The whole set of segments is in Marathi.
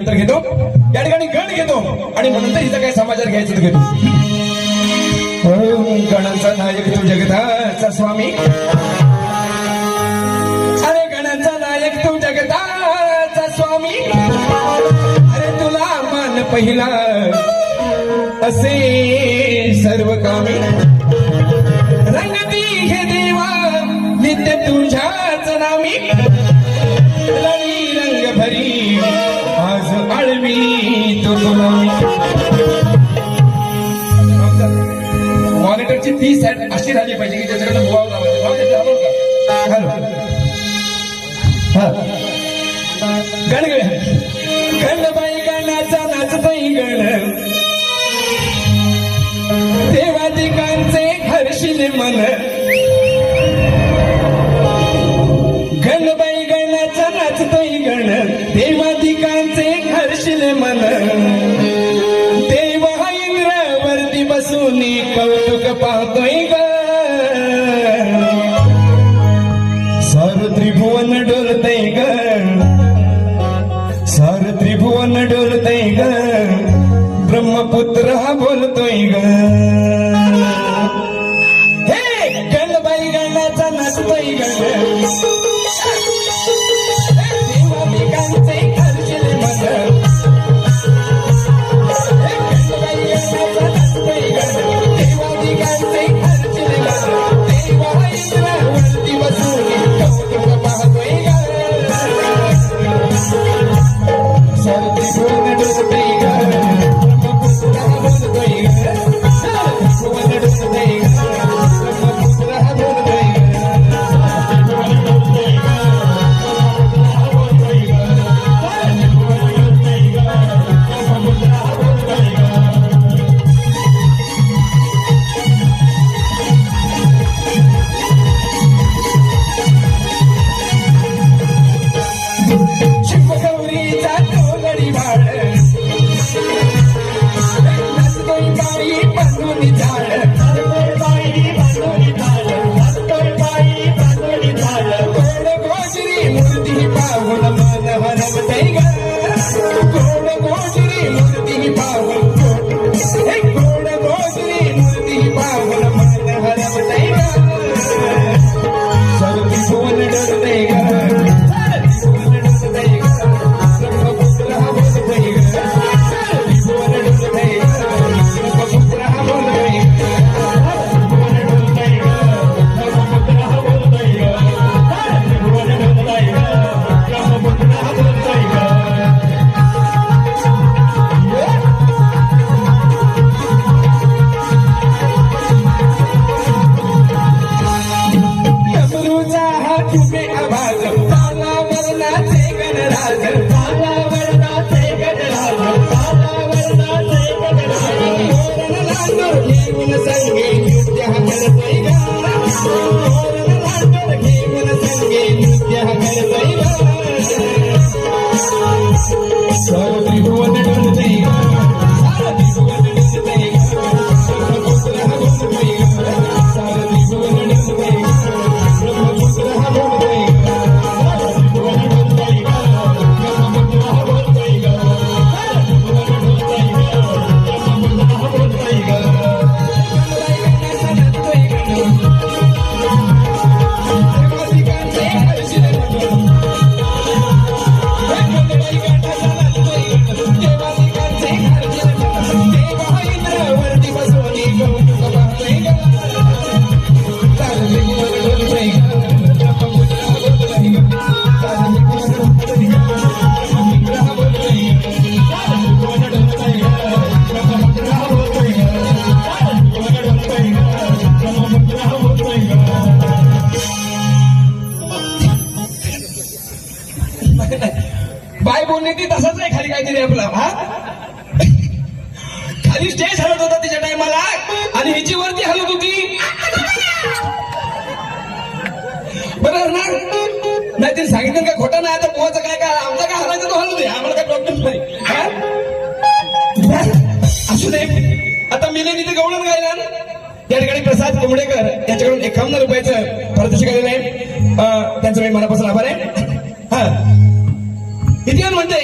नंतर घेतो. या ठिकाणी गण घेतो. आणि नंतर इथं काय समाचार घ्यायचं घेतो. ओम गणांचा नायक तू जगताचा स्वामी. अरे गणांचा नायक तू जगताचा स्वामी. अरे तुला मान पहिला. असे सर्व कामी. रंगती हे देवा नित्य तुझ्याच नामी. ही साईड अशी झाली पाहिजे की त्याच्याकडे म्हणजे बुवाव लावायचं भाऊ का गण गणाचा गण देवादिकांचे हर्षिल मन. तुम्ही तुमे आवाज. तालावर नाचे गणराज. बाय बोलणे ती तसाच आहे खाली काहीतरी आपला हा? खाली स्टेज हलत होता तिच्या टायमाला आणि हिची वरती हलत होती. बरोबर ना नाही तिने सांगितलं काय खोटं नाही आता पोहाचं काय काय आमचा काय हलायचं तो हलू दे. आम्हाला काय प्रॉब्लेम नाही. हा? असू दे. आता मिलेन इथे गवळण गायला या ठिकाणी प्रसाद कोंबडेकर यांच्याकडून एकावन्न रुपयाचं पारितोषिक केलेलं आहे. अं, त्यांचं मी मनापासून आभार आहे. हा? इतिहास म्हणते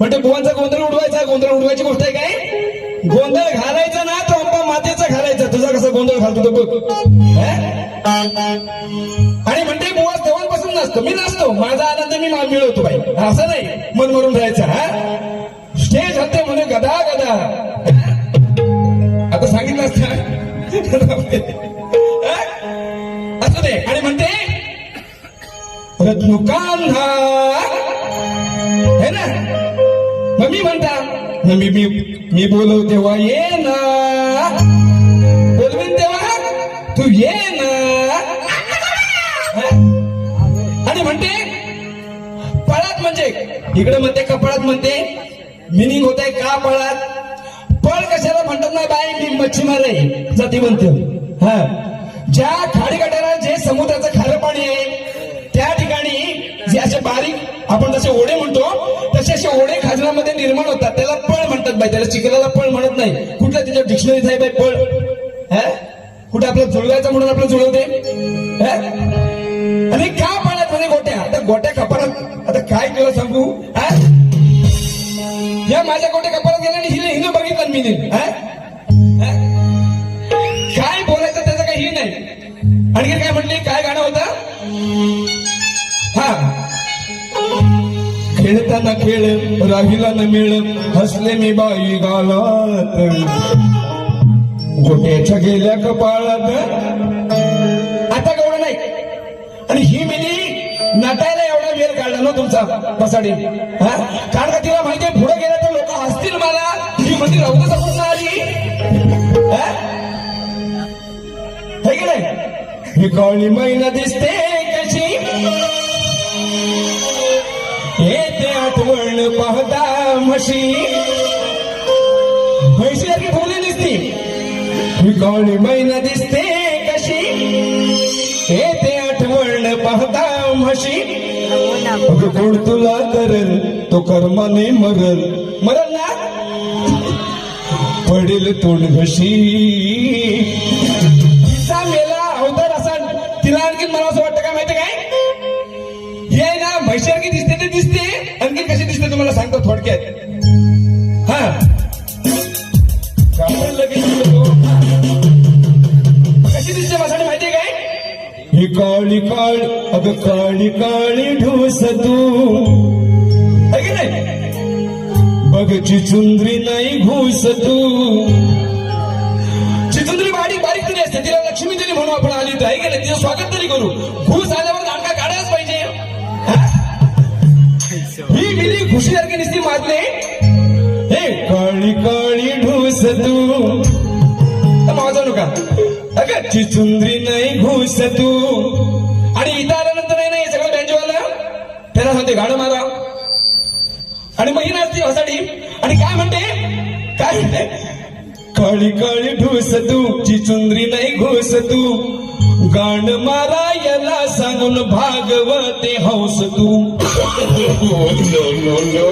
म्हणजे बुवांचा गोंधळ उडवायचा गोंधळ उडवायची गोष्ट आहे काय? गोंधळ घालायचा ना तो अंबा मातेचा घालायचा. तुझा कसा गोंधळ घालतो तो बघ. आणि म्हणते बुवा तेव्हापासून नसतो मी नसतो माझा आनंद मी मिळवतो बाई. असं नाही. मन मरून राहायचं हा? स्टेज होते म्हणे गदा गदा. आता सांगितलं असतं. हा? असू आणि म्हणते रत्नुकांधा. है ना? मग मी म्हणता मग मी मी मी बोलव तेव्हा ये ना. बोलवीन तेव्हा? तू ये ना. आणि म्हणते पळात म्हणजे इकडे म्हणते कपाळात म्हणते? मिनिंग होत आहे का पळात? पळ कशाला म्हणतात नाही बाई मी मच्छीमार आहे जाती म्हणते. हा. ज्या खाडीकाठाला जे समुद्राचं खारं पाणी आहे त्या ठिकाणी जे असे बारीक आपण जसे ओढे म्हणतो तसे असे ओढे खाजरामध्ये निर्माण होतात त्याला पळ म्हणतात बाई त्याला चिखलाला पळ म्हणत नाही कुठल्या त्याच्या डिक्शनरीत आहे बाई पळ हा? कुठे आपलं जुळवायचं म्हणून आपलं जुळवते आणि का पाण्यात मध्ये गोट्या आता गोट्या कपाळात आता काय तुला सांगू हा? या माझ्या गोट्या कपाळात गेल्या आणि हिने हिनं बघितलं मी नी. हा? खेळताना खेळ राहिला न मिळ हसले मी बाई गालात. गोट्याच्या गेल्या कपाळात. आता गवळण नाही. आणि ही मिली नटायला एवढा वेळ काढला ना तुमचा पसाडी हा? कारण का तिला माहितीये पुढे गेला तर लोक हसतील मला. ही म्हणजे राहू सकून आली हा? की नाही? ही काळी महिना दिसते. आपण आठवण पाहता म्हशी. सारखी ठेवली दिसती. ही काळी मैना दिसते कशी. येते आठवण पाहता म्हशी. अगं कोण तुला करल? तो कर्माने मरल. मरल ना? पडेल तोंड घशी. थोडक्यात हा कापड लगेच कशी दिसते माहितीये काय ही काळी काळ अग काळी काळी ढोस तू. है की नाही? बघ चुंदरी नाही घुस तू. चिचुंदरी बारीक बारीक तरी असते तिला लक्ष्मी तरी म्हणून आपण आली तर आहे की नाही? तिचं स्वागत तरी करू. घुस ही मिली नुसती हे काळी काळी ढूस तू. माझा नका. अगं चुंदरी नाही घुस तू. आणि इथं आल्यानंतर नाही नाही सगळं बँजवाला. त्याला म्हणते गाणं मारा. आणि मग ही नाचते हसाडी आणि काय म्हणते? काय म्हणते? काळी काळी ढूस तू चुंदरी नाही घुस तू. गाणं मारा याला सांगून भागवते हौस तू.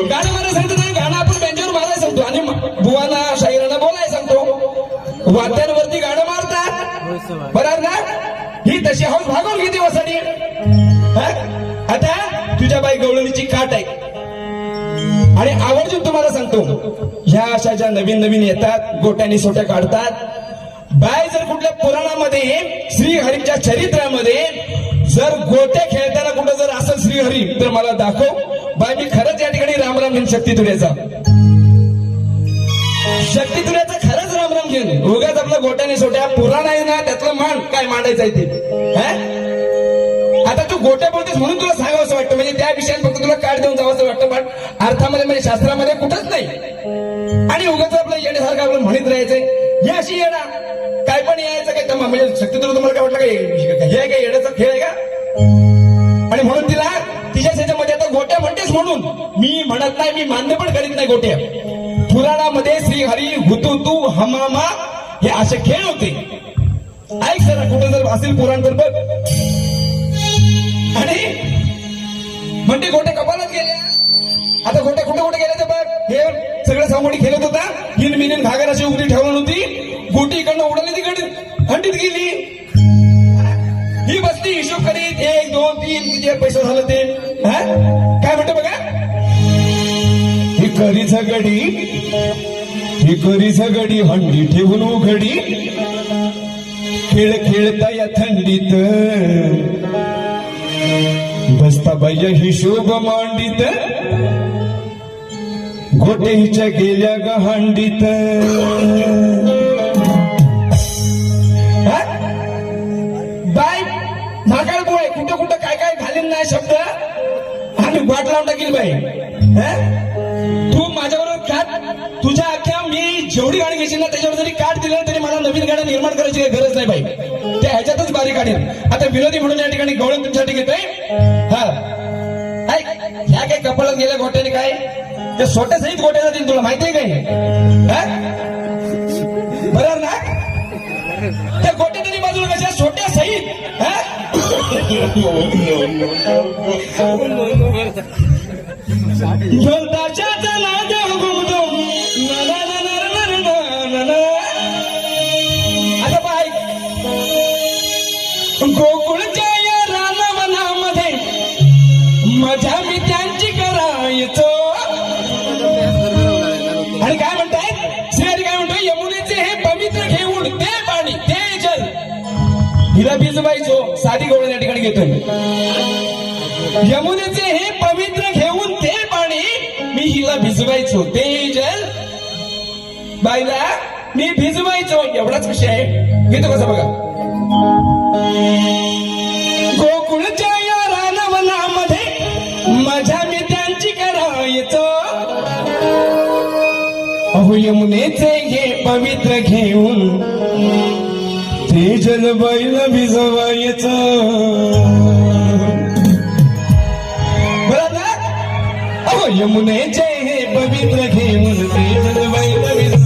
गाणं मला सांगतो नाही गाणं आपण बँकेवर मारायला सांगतो. आणि बुवाला शाहिरांना बोलायला सांगतो. वाद्यांवरती गाणं मारतात. बरं ना ही तशी हौस भागवून घेते वसाडी हा? आता तुझ्या बाई गवळणीची काट आहे. आणि आवर्जून तुम्हाला सांगतो ह्या अशा ज्या नवीन नवीन येतात गोट्याने सोट्या काढतात बाय जर कुठल्या पुराणामध्ये श्रीहरीच्या चरित्रामध्ये जर गोट्या खेळताना कुठं जर असेल श्रीहरी तर मला दाखव. बाय मी खरंच या ठिकाणी रामराम घेईन शक्ती तुऱ्याचा शक्ती तुऱ्याचा खरंच रामराम घेईन उगाच आपला गोट्याने सोट्या पुराण आहे ना त्यातलं मान काय मांडायचं आहे ते? आता तू गोट्या बोलतेस म्हणून तुला सांगावं असं वाटतं. म्हणजे त्या विषयात फक्त तुला काढ देऊन जावं असं वाटतं पण अर्थामध्ये म्हणजे शास्त्रामध्ये कुठंच नाही. आणि उगाच आपलं येण्यासारखं आपलं म्हणत राहायचंय. या अशी येणा काय पण यायचं काय म्हणजे शक्ती तुला तुम्हाला काय वाटलं काय हे काय येण्याचा खेळ आहे का आणि म्हणून तिला तिच्या त्याच्यामध्ये आता गोट्या म्हणतेस म्हणून. मी म्हणत नाही मी मान्य पण करीत नाही गोट्या. पुराणामध्ये श्रीहरी हुतू तू हमामा हे असे खेळ होते. ऐक सर कुठं जर असेल पुराण तर बघ. आणि म्हणजे गोट्या कपालात गेल्या. आता गोट्या कुठे कुठे गेल्या ते बघ. हे सगळं सामोडी खेळत होता. हिन मिनिन घागर अशी उघडी ठेवून सगडी हे सगडी हंडी ठेवून उघडी. खेळ खेळता या थंडीत. बसता बाह्य हिशोब मांडीत. गोटे हिच्या गेल्या गहांडीत. बाय नाकाळ बोळे कुठं कुठं काय काय घालेल नाही शब्द? आम्ही वाट लावून टाकील बाई. जेवढी गाडी घेशील ना त्याच्यावर जरी काट दिलं तरी मला नवीन गाड्या निर्माण करायची काही गरज नाही बाई. त्या ह्याच्यातच बारी काढेल आता विरोधी म्हणून या ठिकाणी गवळण तुमच्यासाठी घेतोय. हा. ऐक, ह्या काय कपाळात गेल्या गोट्याने काय? ते सोट्या सहित गोट्या जातील तुला माहितीये काय? बरोबर ना त्या गोट्या तरी बाजूला कशा? छोट्या सहित. हा? हिला भिजवायचो साधी गवळण या ठिकाणी घेतोय. यमुनेचे हे पवित्र घेऊन ते पाणी मी हिला भिजवायचो. ते जल. बाईला मी भिजवायचो. एवढाच विषय आहे. घेतो कसं बघा गोकुळच्या या रानवनामध्ये माझ्या मी त्यांची करायचो. अहो यमुनेचे हे पवित्र घेऊन ते जलबाईला बैल भिजवायच अहो यमुनेचे हे पवित्र घेऊन ते बैल भिजवायचं